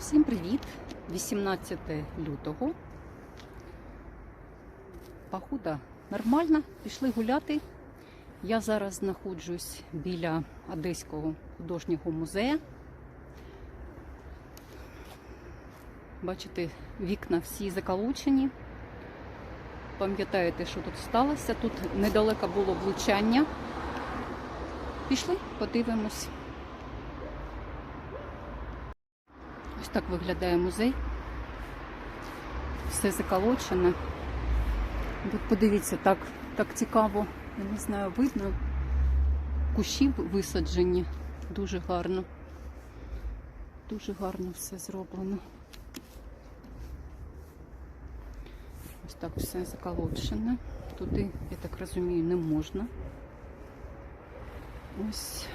Всім привіт! 18 лютого. Погода нормальна, пішли гуляти. Я зараз знаходжусь біля Одеського художнього музею. Бачите, вікна всі заколочені. Пам'ятаєте, що тут сталося? Тут недалеко було влучання. Пішли, подивимось. Так виглядає музей. Все заколочено. От подивіться, так, так цікаво. Я не знаю, видно. Кущі висаджені. Дуже гарно. Дуже гарно все зроблено. Ось так все заколочено. Туди, я так розумію, не можна. Ось.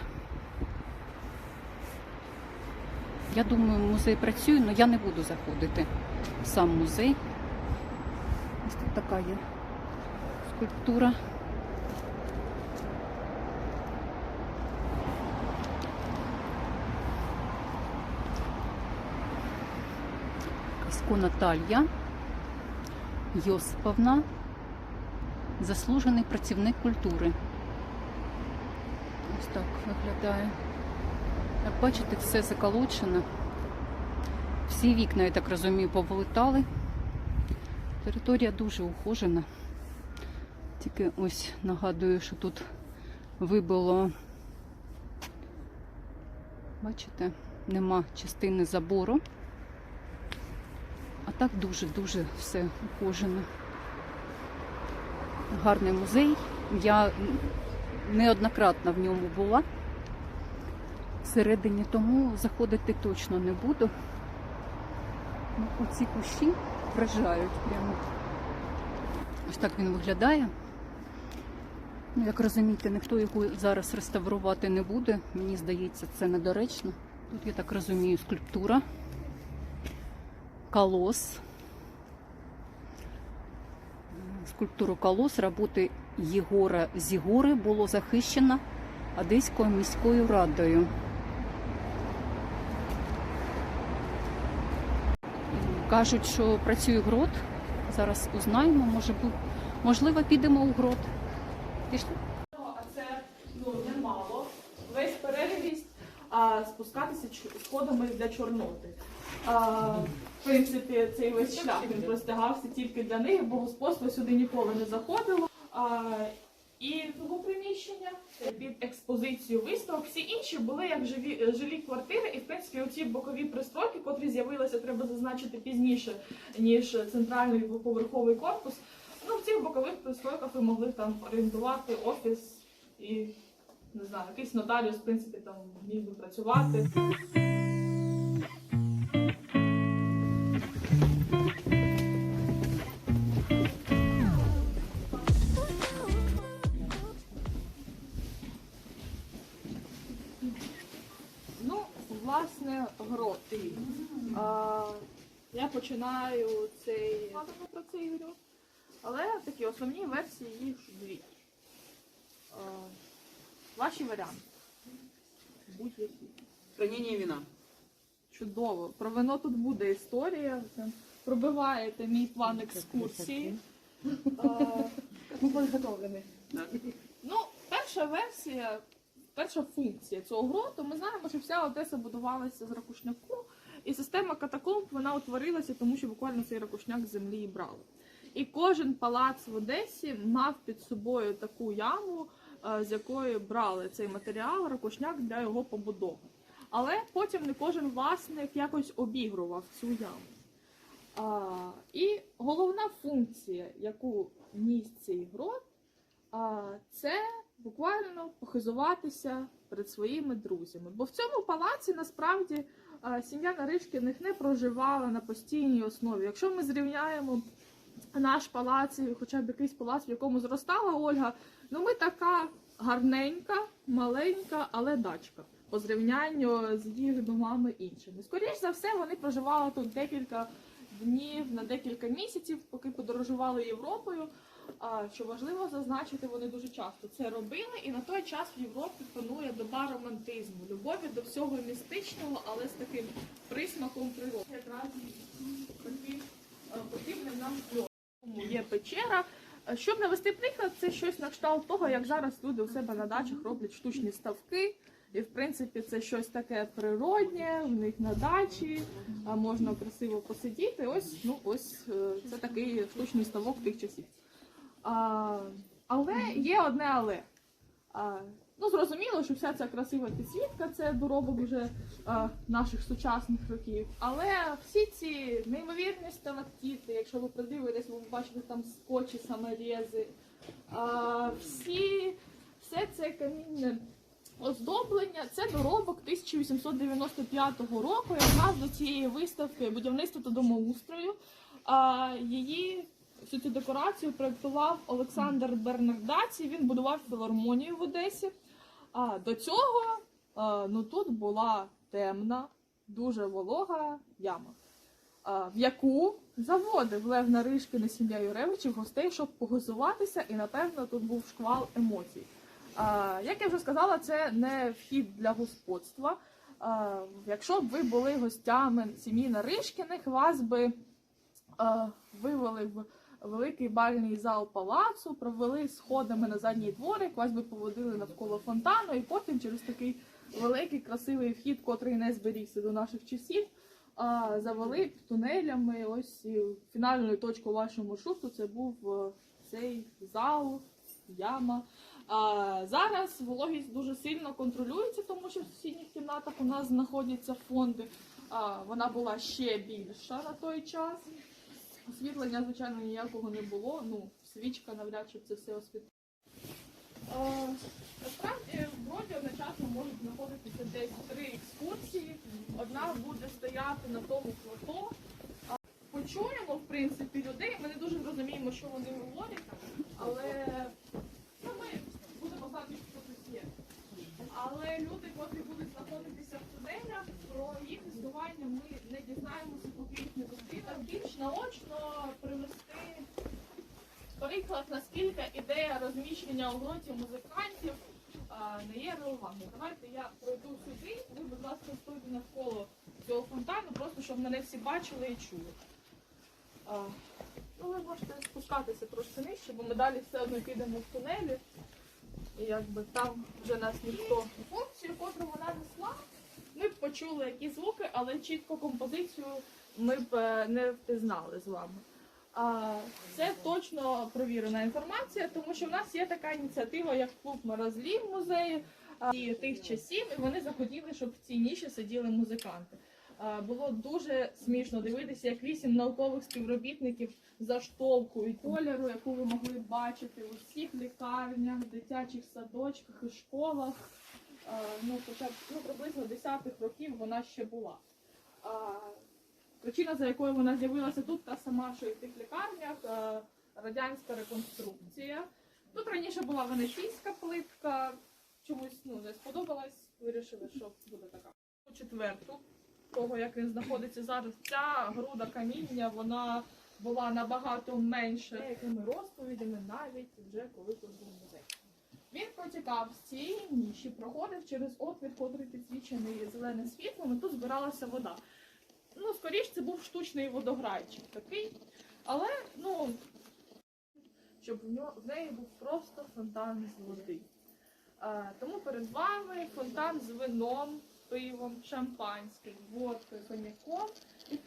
Я думаю, музей працює, але я не буду заходити в сам музей. Ось тут така є скульптура. Касько Наталія Йосиповна, заслужений працівник культури. Ось так виглядає. Як бачите, все заколочено. Всі вікна, я так розумію, повилетали. Територія дуже ухожена. Тільки ось нагадую, що тут вибило, бачите, нема частини забору. А так дуже-дуже все ухожено. Гарний музей. Я неоднократно в ньому була всередині, тому заходити точно не буду. Ну, оці кущі вражають прямо. Ось так він виглядає. Ну, як розумієте, ніхто його зараз реставрувати не буде. Мені здається, це недоречно. Тут, я так розумію, скульптура, колос. Скульптуру колос роботи Єгора Зігори було захищено Одеською міською радою. Кажуть, що працює грот. Зараз узнаємо, може можливо, підемо у грот. Пішли? А це ну немало. Весь переривість а спускатися сходами для Чорноти. А, в принципі, цей весь шлях він простягався тільки для них, бо господство сюди ніколи не заходило. А, і того приміщення під експозицію виставок. Всі інші були як живі жилі квартири, і в принципі оці бокові пристройки, котрі з'явилися, треба зазначити пізніше, ніж центральний двоповерховий корпус. Ну, в цих бокових пристройках ви могли там орієнтувати офіс і не знаю, якийсь нотаріус, в принципі, там міг би працювати. Починаю цей про цей гру. Але такі основні версії їх дві. А, ваші варіанти. Будь-які. Хранение вина. Чудово. Про вино тут буде історія. Пробиваєте мій план екскурсії. А, Мы подготовлены. Ну, перша версія, перша функція цього гроту, ми знаємо, що вся Одеса будувалася з ракушняку, і система катакомб вона утворилася, тому що буквально цей ракушняк з землі брали. І кожен палац в Одесі мав під собою таку яму, е, з якої брали цей матеріал, ракушняк для його побудови. Але потім не кожен власник якось обігрував цю яму. А, і головна функція, яку ніс цей грот, а, це буквально похизуватися перед своїми друзями. Бо в цьому палаці насправді сім'я Наришкіних не проживала на постійній основі. Якщо ми зрівняємо наш палац, хоча б якийсь палац, в якому зростала Ольга, ну ми така гарненька, маленька, але дачка. По зрівнянню з їх домами іншими. Скоріше за все, вони проживали тут декілька днів на декілька місяців, поки подорожували Європою. Що важливо зазначити, вони дуже часто це робили, і на той час в Європі панує доба романтизму, любові до всього містичного, але з таким присмаком природи. Якраз такий е, потрібний нам. Є печера. Е, Щоб навести приклад, це щось на кшталт того, як зараз люди у себе на дачах роблять штучні ставки. І в принципі це щось таке природнє, в них на дачі, можна красиво посидіти. Ось, ну ось е, це такий штучний ставок тих часів. Але є одне але. Ну, зрозуміло, що вся ця красива підсвітка це доробок вже наших сучасних років. Але всі ці неймовірні сталактити, якщо ви придивитесь, ви бачите там скотчі, саморези, всі, все це камінне оздоблення, це доробок 1895 року, якраз до цієї виставки будівництва та домоустрою. Її всю цю декорацію проєктував Олександр Бернардаці. Він будував філармонію в Одесі. А до цього ну тут була темна, дуже волога яма, в яку заводив Лев Наришкин і сім'я Юревичів гостей, щоб погозуватися, і напевно тут був шквал емоцій. Як я вже сказала, це не вхід для господства. Якщо б ви були гостями сім'ї Наришкіних, вас би вивели в великий бальний зал палацу, провели сходами на задній дворик, вас би поводили навколо фонтану, і потім через такий великий красивий вхід, котрий не зберігся до наших часів, завели тунелями. Ось фінальною точкою вашого маршруту це був е, цей зал, яма. А, зараз вологість дуже сильно контролюється, тому що в сусідніх кімнатах у нас знаходяться фонди. А, вона була ще більша на той час. Освітлення, звичайно, ніякого не було. Ну, свічка навряд чи це все освітлює. Е, Насправді в броді одночасно можуть знаходитися десь три екскурсії. Одна буде стояти на тому плато. Почуємо, в принципі, людей. Ми не дуже розуміємо, що вони говорять, але ну, ми будемо знати, що тут є. Але люди, котрі будуть знаходитися в тунелях, про їх існування ми не дізнаємося, поки. Більш наочно привести приклад, наскільки ідея розміщення у ґрунті музикантів не є релевантною. Давайте я пройду сюди, ви, будь ласка, стойте навколо цього фонтану, просто щоб мене всі бачили і чули. Ну, ви можете спускатися трошки нижче, бо ми далі все одно підемо в тунелі. І якби там вже нас ніхто функцію, котру вона несла, ми б почули які звуки, але чітко композицію ми б е, не впізнали з вами. Це точно провірена інформація, тому що в нас є така ініціатива, як клуб Маразлі в музеї і тих часів, і вони захотіли, щоб в цій ніші сиділи музиканти. Було дуже смішно дивитися, як вісім наукових співробітників заштовхують кольору, яку ви могли бачити у всіх лікарнях, дитячих садочках і школах. Ну, хоча ну, приблизно 10-х років вона ще була. Причина, за якою вона з'явилася тут, та сама, що і в тих лікарнях, е, радянська реконструкція. Тут раніше була венеційська плитка, чомусь ну, не сподобалась, вирішили, що буде така. У четверту, того як він знаходиться зараз, ця груда каміння, вона була набагато менше якими розповідями, навіть вже коли тут був музей. Він протікав з цієї ніші, проходив через отвір, котрий підсвічений зеленим світлом, і тут збиралася вода. Ну, скоріш, це був штучний водограйчик такий. Але, ну, щоб в, нього, в неї був просто фонтан з води. А, тому перед вами фонтан з вином, пивом, шампанським, водкою, коньяком. І,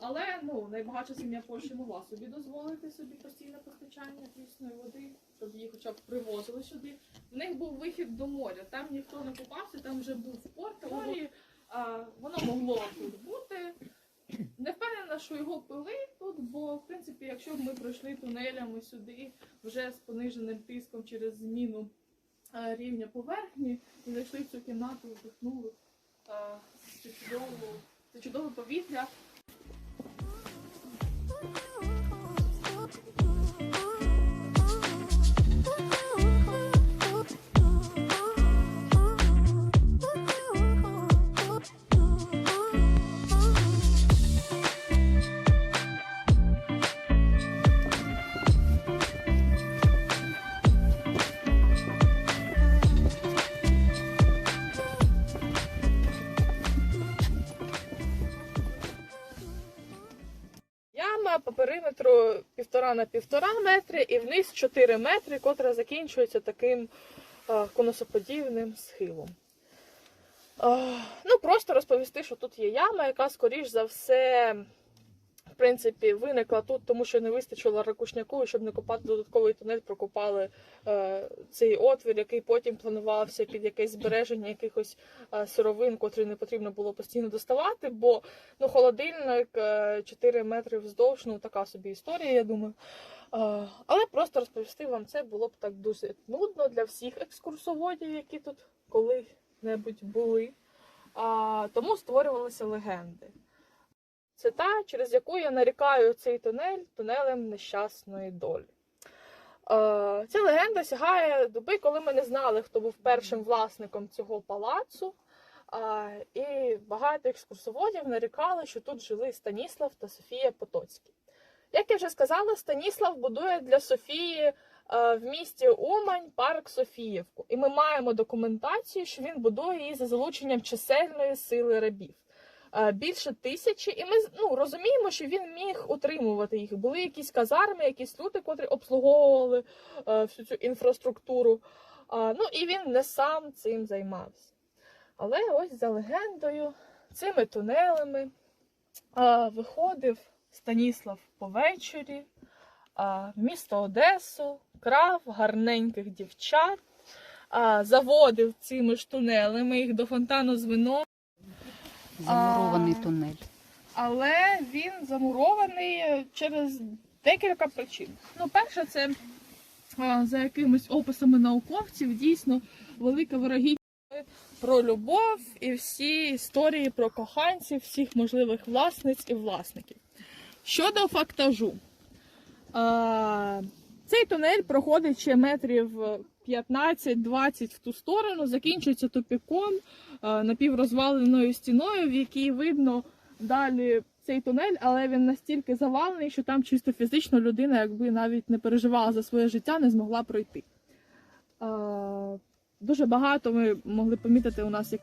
але ну, найбагатша сім'я Польщі могла собі дозволити собі постійне постачання прісної води, щоб її хоча б привозили сюди. В них був вихід до моря. Там ніхто не купався, там вже був порт. морі. А, воно могло тут бути. Не впевнена, що його пили тут, бо в принципі, якщо б ми пройшли тунелями сюди вже з пониженим тиском через зміну а, рівня поверхні і зайшли в цю кімнату, вдихнули це чудове повітря. Периметру півтора на півтора метри і вниз 4 метри, котра закінчується таким конусоподібним схилом. Ну, просто розповісти, що тут є яма, яка, скоріш за все, принципі, виникла тут, тому що не вистачило ракушняку, щоб не копати додатковий тунель, прокопали е, цей отвір, який потім планувався під якесь збереження якихось е, сировин, котрі не потрібно було постійно доставати, бо ну, холодильник е, 4 метри вздовж, ну така собі історія, я думаю. Е, але просто розповісти вам це було б так дуже нудно для всіх екскурсоводів, які тут коли-небудь були. А, тому створювалися легенди. Це та, через яку я нарікаю цей тунель тунелем нещасної долі. Е, Ця легенда сягає доби, коли ми не знали, хто був першим власником цього палацу. А, і багато екскурсоводів нарікали, що тут жили Станіслав та Софія Потоцькі. Як я вже сказала, Станіслав будує для Софії е, в місті Умань парк Софіївку. І ми маємо документацію, що він будує її за залученням чисельної сили рабів. Е, Більше тисячі, і ми ну, розуміємо, що він міг утримувати їх. Були якісь казарми, якісь люди, котрі обслуговували е, всю цю інфраструктуру. Ну і він не сам цим займався. Але ось за легендою, цими тунелями а, виходив Станіслав повечорі а, в місто Одесу, крав гарненьких дівчат, заводив цими ж тунелями їх до фонтану з вином. Замурований А. тунель. Але він замурований через декілька причин. Ну, перше, це за якимись описами науковців дійсно велика вирогідність про любов і всі історії про коханців, всіх можливих власниць і власників. Щодо фактажу, а, цей тунель проходить ще метрів 15-20 в ту сторону, закінчується тупіком, напіврозваленою стіною, в якій видно далі цей тунель, але він настільки завалений, що там чисто фізично людина, якби навіть не переживала за своє життя, не змогла пройти. Дуже багато ми могли помітити у нас як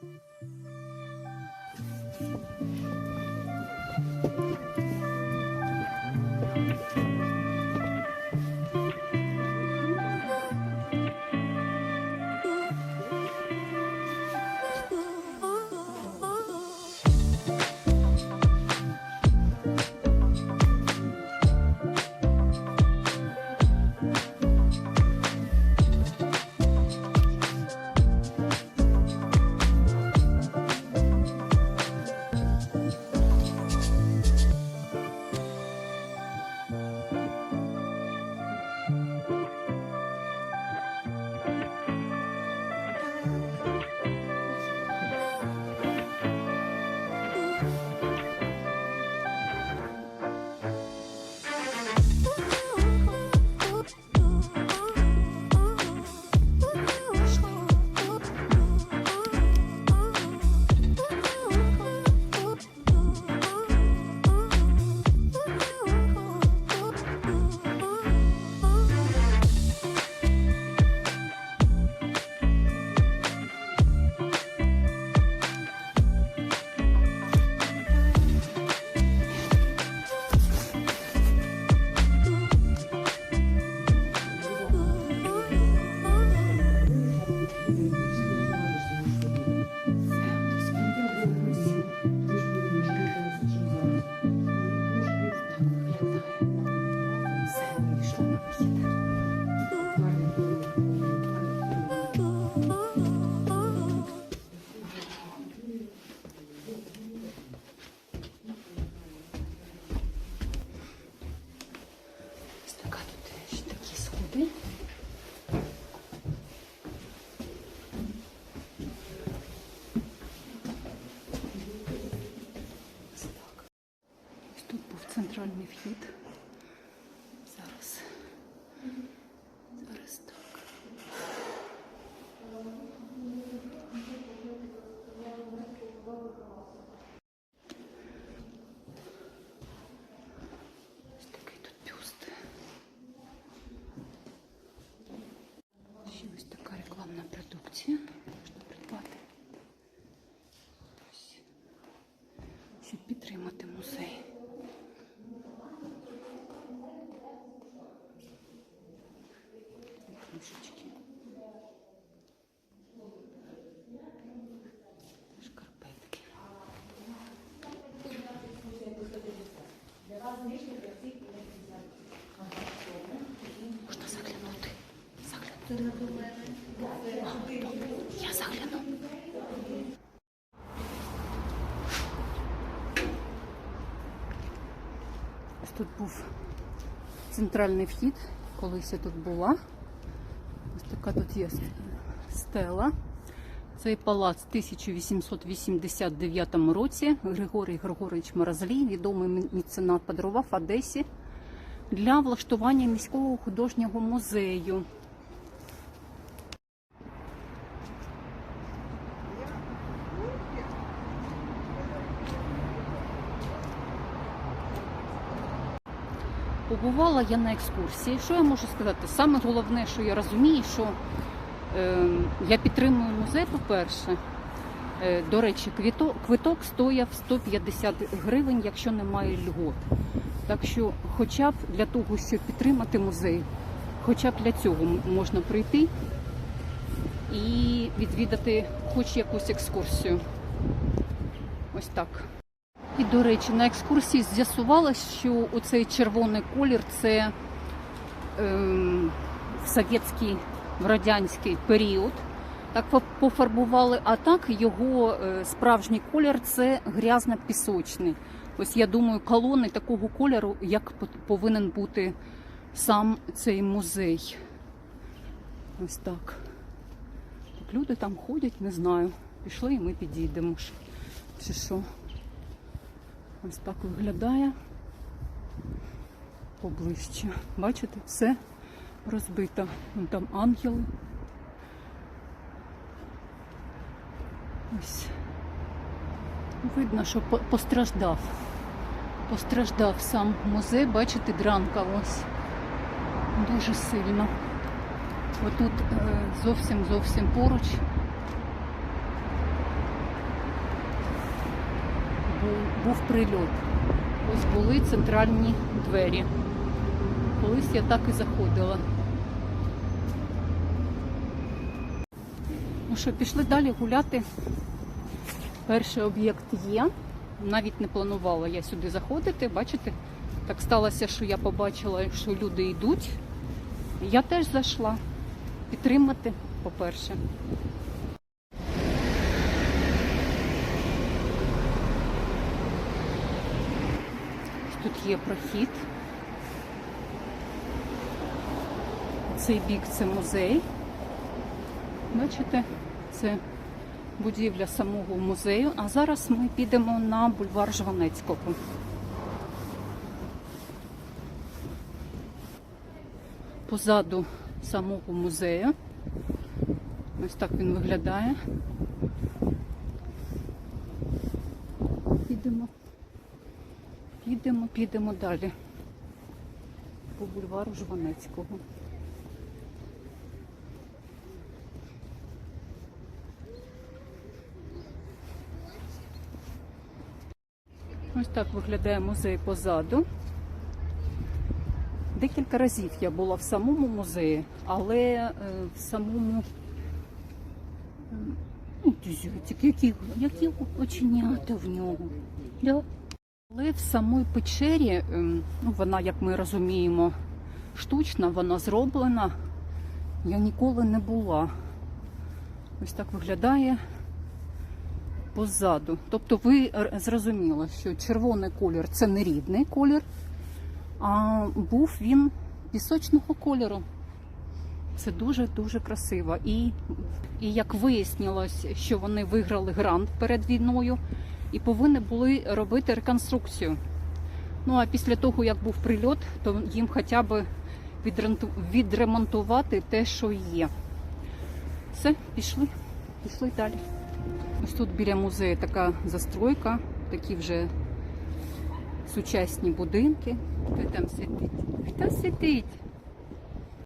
вхід. Зараз. Зараз так. Ось такий тут бюст. Ще ось така рекламна продукція. Я загляну. Тут був центральний вхід, колись я тут була. Ось така тут є стела. Цей палац в 1889 році Григорій Григорович Морозлій, відомий меценат, подарував Одесі для влаштування міського художнього музею. Побувала я на екскурсії. Що я можу сказати? Саме головне, що я розумію, що е, я підтримую музей, по-перше. Е, до речі, квіток, квиток стояв 150 гривень, якщо немає льгот. Так що, хоча б для того, щоб підтримати музей, хоча б для цього можна прийти і відвідати хоч якусь екскурсію. Ось так. І, до речі, на екскурсії з'ясувалось, що оцей червоний колір це ем, в совєтський, в радянський період. Так пофарбували, а так його е, справжній колір це грязно-пісочний. Ось я думаю, колони такого кольору, як повинен бути сам цей музей. Ось так. Так люди там ходять, не знаю. Пішли і ми підійдемо. Чи що? Ось так виглядає поближче. Бачите, все розбито. Вон там ангели. Ось. Видно, що постраждав. Постраждав сам музей, бачите, дранка ось. Дуже сильно. Отут е, зовсім зовсім поруч був, прильот. Ось були центральні двері. Колись я так і заходила. Ну що, пішли далі гуляти. Перший об'єкт є. Навіть не планувала я сюди заходити. Бачите, так сталося, що я побачила, що люди йдуть. Я теж зайшла підтримати, по-перше. Тут є прохід. Цей бік це музей. Бачите, це будівля самого музею. А зараз ми підемо на бульвар Жванецького. Позаду самого музею. Ось так він виглядає. Підемо. Підемо, підемо далі. По бульвару Жванецького. Ось так виглядає музей позаду. Декілька разів я була в самому музеї, але е, в самому ну, зюзюцик, які, які оченята в нього. Да. Але в самій печері, ем, ну, вона, як ми розуміємо, штучна, вона зроблена. Я ніколи не була. Ось так виглядає позаду. Тобто ви зрозуміли, що червоний колір це не рідний колір, а був він пісочного кольору. Це дуже-дуже красиво. І, і як вияснилось, що вони виграли грант перед війною і повинні були робити реконструкцію. Ну а після того, як був прильот, то їм хоча б відремонтувати те, що є. Все, пішли, пішли далі. Ось тут біля музею така застройка, такі вже сучасні будинки. Хто там сидить? Хто сидить?